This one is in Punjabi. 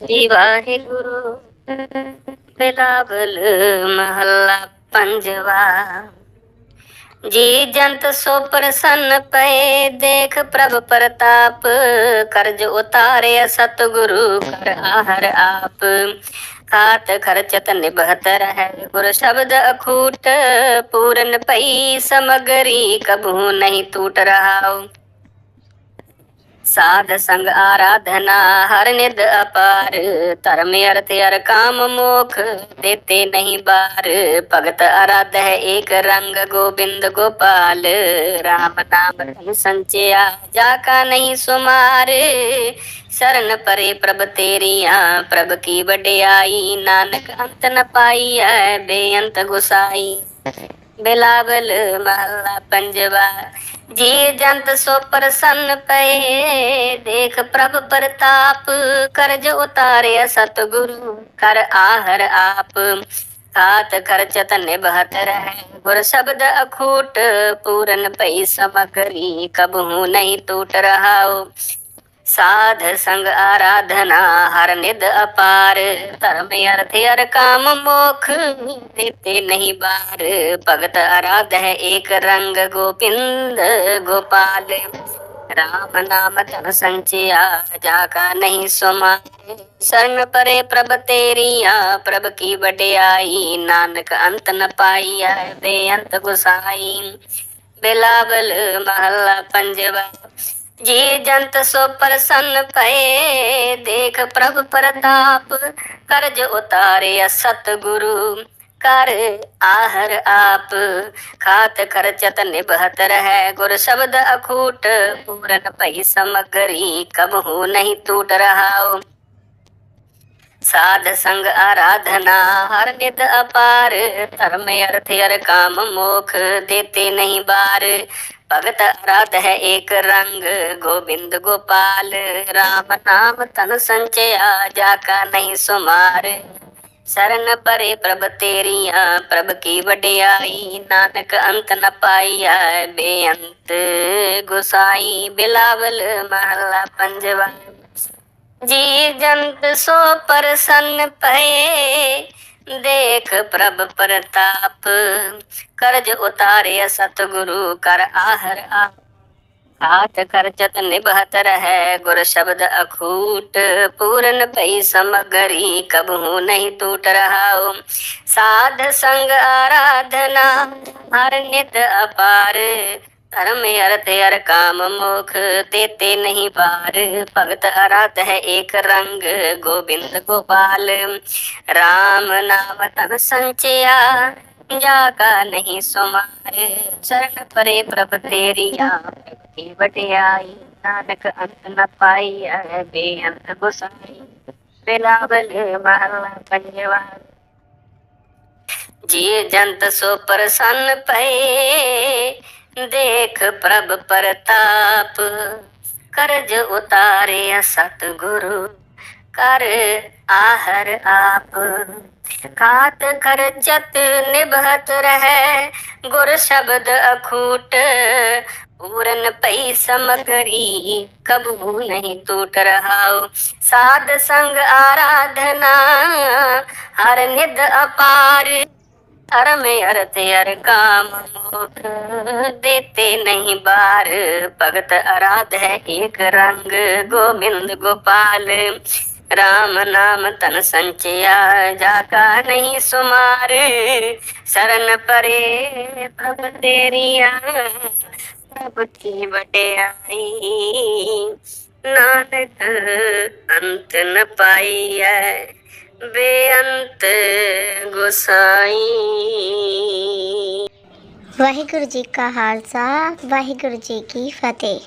ਸ੍ਰੀ ਵਾਹਿਗੁਰੂ, ਬਿਲਾਵਲ ਮਹੱਲਾ ਪੰਜਵਾ। ਜੀ ਜੰਤ ਸੋ ਪ੍ਰਸੰਨ ਪਏ, ਦੇਖ ਪ੍ਰਭ ਪ੍ਰਤਾਪ, ਕਰਜ ਉਤਾਰਿਆ ਸਤਿਗੁਰੂ ਕਰ ਆਹਰ ਆਪ। ਖਾਤ ਖਰਚਤ ਨਿਭਤ ਹੈ ਗੁਰ ਸ਼ਬਦ ਅਖੂਟ ਪੂਰਨ ਪਈ, ਸਮਗਰੀ ਕਬਹੂ ਨਹੀਂ ਟੂਟ ਰਹਾਉ। ਸਾਧ ਸੰਗ ਆਰਾਧਨਾ, ਹਰ ਨਿਦ ਅਪਾਰ। ਧਰਮ ਅਰਥ ਅਰ ਕਾਮ ਮੋਖ, ਦੇਤੇ ਨਹੀਂ ਬਾਰ। ਭਗਤ ਅਰਾਧ ਹੈ ਏਕ ਰੰਗ, ਗੋਬਿੰਦ ਗੋਪਾਲ। ਰਾਮ ਨਾਮ ਧਨ ਸੰਚਿਆ, ਜਾ ਕਾ ਨਹੀਂ ਸੁਮਾਰ। ਸ਼ਰਨ ਪਰੇ ਪ੍ਰਭ ਤੇਰੀਆਂ, ਪ੍ਰਭ ਕੀ ਵਡਿਆਈ। ਨਾਨਕ ਅੰਤ ਨ ਪਾਈ ਹੈ, ਬੇਅੰਤ ਗੁਸਾਈ। ਬਿਲਾਵਲ ਮਹੱਲਾ ਪੰਜਵਾ, ਜੀ ਜੰਤ ਸੋ ਪ੍ਰਸੰਨ ਪਏ, ਦੇਖ ਪ੍ਰਭ ਪ੍ਰਤਾਪ, ਕਰਜ ਉਤਾਰਿਆ ਸਤਿਗੁਰੂ, ਕਰ ਆਹਰ ਆਪ। ਖਾਤ ਖਰਚਤ ਨਿਭਤ ਰਹਿ, ਗੁਰ ਸ਼ਬਦ ਅਖੂਟ ਪੂਰਨ ਪਈ ਸਮਗਰੀ, ਕਬਹੂ ਨਹੀਂ ਟੂਟ ਰਹਾਉ। ਸਾਧ ਸੰਗ ਆਰਾਧਨਾ, ਹਰ ਨਿਦ ਅਪਾਰ। ਧਰਮ ਅਰਥ ਅਰ ਕਾਮ ਮੋਖ, ਦੇਤੇ ਨਹੀਂ ਬਾਰ। ਭਗਤ ਆਰਾਧ ਹੈ ਏਕ ਰੰਗ ਗੋਪਿੰਦ, ਗੋਪਾਲ। ਰਾਮ ਨਾਮ ਧਨ ਸੰਚਿਆ, ਜਾ ਕਾ ਨਹੀਂ ਸੁਮਾਰ ਸ਼ਰਨ ਪਰੇ ਪ੍ਰਭ ਤੇਰੀਆ, ਪ੍ਰਭ ਕੀ ਵਡਿਆਈ। ਨਾਨਕ ਅੰਤ ਨ ਪਾਈਐ, ਬੇਅੰਤ ਗੁਸਾਈ। ਬਿਲਾਵਲ ਮਹੱਲਾ ਪੰਜਵਾ। ਜੀ ਜੰਤ ਸੋ ਪ੍ਰਸੰਨ ਪਏ, ਦੇਖ ਪ੍ਰਭ ਪ੍ਰਤਾਪ, ਕਰਜ ਉਤਾਰਿਆ ਸਤਿਗੁਰੂ, ਕਰ ਆਹਰ ਆਪ। ਖਾਤ ਕਰਚਤ ਨਿਭਤ ਰਹਿ, ਗੁਰ ਸ਼ਬਦ ਅਖੂਟ, ਪੂਰਨ ਭਈ ਸਮਗਰੀ, ਕਬਹੂ ਨਹੀਂ ਟੂਟ ਰਹਾਉ। ਸਾਧ ਸੰਗ ਆਰਾਧਨਾ, ਹਰ ਨਿਤ ਅਪਾਰ। ਧਰਮ ਅਰਥ ਅਰ ਕਾਮ ਮੋਖ, ਦੇਤੇ ਨਹੀਂ ਬਾਰ। ਭਗਤ ਅਰਾਧ ਹੈ ਏਕ ਰੰਗ, ਗੋਬਿੰਦ ਗੋਪਾਲ। ਰਾਮ ਨਾਮ ਤਨ ਸੰਚਿਆ, ਜਾ ਕਾ ਨਹੀਂ ਸੁਮਾਰ। ਸਰਨ ਪਰੇ ਪ੍ਰਭ ਤੇਰੀਆਂ, ਪ੍ਰਭ ਕੀ ਵਡਿਆਈ। ਨਾਨਕ ਅੰਤ ਨ ਪਾਈਆ ਬੇਅੰਤ। ਗੁਸਾਈ ਬਿਲਾਵਲ ਮਹਲਾ ਪੰਜਵਾ। ਜੀ ਜੰਤ ਸੋ ਪ੍ਰਸੰਨ ਪਏ। ਦੇਖ ਪ੍ਰਭ ਪ੍ਰਤਾਪ, ਕਰਜ ਉਤਾਰਿਆ ਸਤਿਗੁਰੂ, ਕਰ ਆਹਰ ਆ। ਹਾਥ ਖਰਚਤ ਨਿਭਤ ਰਹਿ, ਗੁਰ ਸ਼ਬਦ ਅਖੂਟ। ਪੂਰਨ ਭਈ ਸਮਗਰੀ ਕਬਹੂ ਨਹੀਂ ਟੂਟ ਰਹਾਉ। ਸਾਧ ਸੰਗ ਆਰਾਧਨਾ, ਹਰ ਨਿਤ ਅਪਾਰ। ਧਰਮ ਅਰਥ ਅਰ ਕਾਮ ਮੁਖ ਤੇਤੇ ਨਹੀਂ ਪਾਰ ਭਗਤ ਅਰਾਧ ਹੈ ਏਕ ਰੰਗ, ਗੋਬਿੰਦ ਗੋਪਾਲ। ਰਾਮ ਨਾਮ ਤਨ ਸੰਚਿਆ, ਜਾ ਕਾ ਨਹੀਂ ਸੁਮਾਰ। ਚਰਨ ਪਰੇ ਪ੍ਰਭ ਤੇਰੀਆ ਕੀ ਵਟਿਆਈ। ਨਾਨਕ ਅੰਤ ਨ ਪਾਈ ਹੈ ਬੇਅੰਤ ਗੁਸਾਈ। ਬਿਲਾਵਲ ਮਹਲਾ ਪੰਜਵਾ। ਜੀ ਜੰਤ ਸੋ ਪ੍ਰਸੰਨ ਪਏ ਦੇਖ ਪ੍ਰਭ ਪ੍ਰਤਾਪ। ਕਰਜ ਉਤਾਰਿਆ ਸਤਿਗੁਰੂ, ਕਰ ਆਹਰ ਆਪ। ਖਾਤ ਖਰਚਤ ਨਿਭਤ ਰਹਿ, ਗੁਰ ਸ਼ਬਦ ਅਖੂਟ। ਪੂਰਨ ਪਈ ਸਮਗਰੀ, ਕਬੂ ਨਹੀਂ ਟੂਟ ਰਹਾਉ। ਸਾਧ ਸੰਗ ਆਰਾਧਨਾ, ਹਰ ਨਿਦ ਅਪਾਰ। ਧਰਮ ਅਰਥ ਅਰ ਕਾਮ ਮੋਖ ਦੇਤੇ ਨਹੀਂ ਬਾਰ। ਭਗਤ ਅਰਾਧ ਹੈ ਏਕ ਰੰਗ, ਗੋਬਿੰਦ ਗੋਪਾਲ। ਰਾਮ ਨਾਮ ਤਨ ਸੰਚਿਆ ਜਾ ਕਾ ਨਹੀਂ ਸੁਮਾਰ। ਸਰਨ ਪਰੇ ਪ੍ਰਭ ਤੇਰੀਆ ਪ੍ਰਭ ਕੀ ਵਡਿਆਈ। ਨਾਨਕ ਅੰਤ ਨ ਪਾਈਐ। ਬੇਅੰਤ ਗੁਸਾਈ। ਵਾਹਿਗੁਰੂ ਜੀ ਕਾ ਖਾਲਸਾ ਵਾਹਿਗੁਰੂ ਜੀ ਕੀ ਫਤਿਹ।